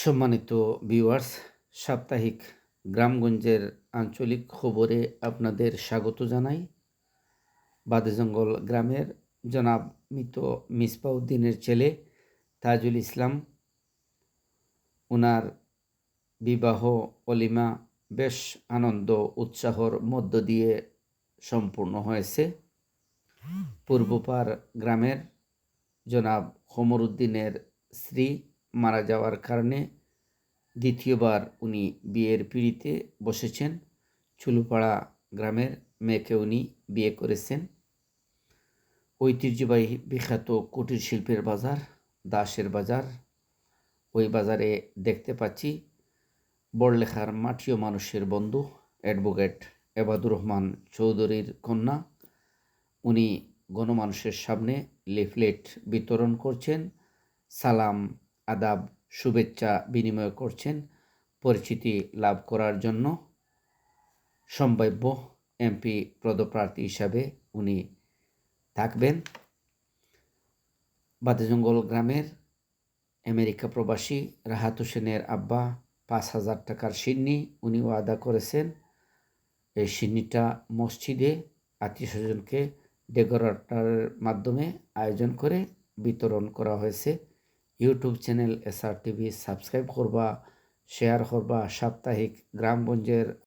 সম্মানিত ভিউয়ার্স সাপ্তাহিক গ্রামগঞ্জের আঞ্চলিক খবরে আপনাদের স্বাগত জানাই। বাদেজঙ্গল গ্রামের জনাব মৃত মিসবাউদ্দিনের ছেলে তাজুল ইসলাম। ওনার বিবাহ অলিমা বেশ আনন্দ, উৎসাহর মধ্য দিয়ে সম্পূর্ণ হয়েছে। পূর্বপার গ্রামের জনাব হমরুদ্দিনের স্ত্রী মারা যাওয়ার কারণে দ্বিতীয়বার উনি বিয়ের পিড়িতে বসেছেন। চুলুপাড়া গ্রামের মেয়েকে উনি বিয়ে করেছেন। ঐতিহ্যবাহী বিখ্যাত কুটির শিল্পের বাজার, দাসের বাজার, ওই বাজারে দেখতে পাচ্ছি বড়লেখার মাঠীয় মানুষের বন্ধু, অ্যাডভোকেট এবাদুর রহমান চৌধুরীর কন্যা। উনি গণমানুষের সামনে লিফলেট বিতরণ করছেন। সালাম আদাব, শুভেচ্ছা বিনিময় করছেন পরিচিতি লাভ করার জন্য সম্ভাব্য এমপি পদপ্রার্থী হিসাবে উনি থাকবেন। বাদেজঙ্গল গ্রামের আমেরিকা প্রবাসী রাহাত হোসেনের আব্বা পাঁচ হাজার টাকার সিন্নি উনি ওয়াদা করেছেন। এই সিন্নিটা মসজিদে আত্মীয় স্বজনকে ডেকোরেটারের মাধ্যমে আয়োজন করে বিতরণ করা হয়েছে। YouTube channel SR TV subscribe করবা শেয়ার করবা সাপ্তাহিক গ্রামগঞ্জের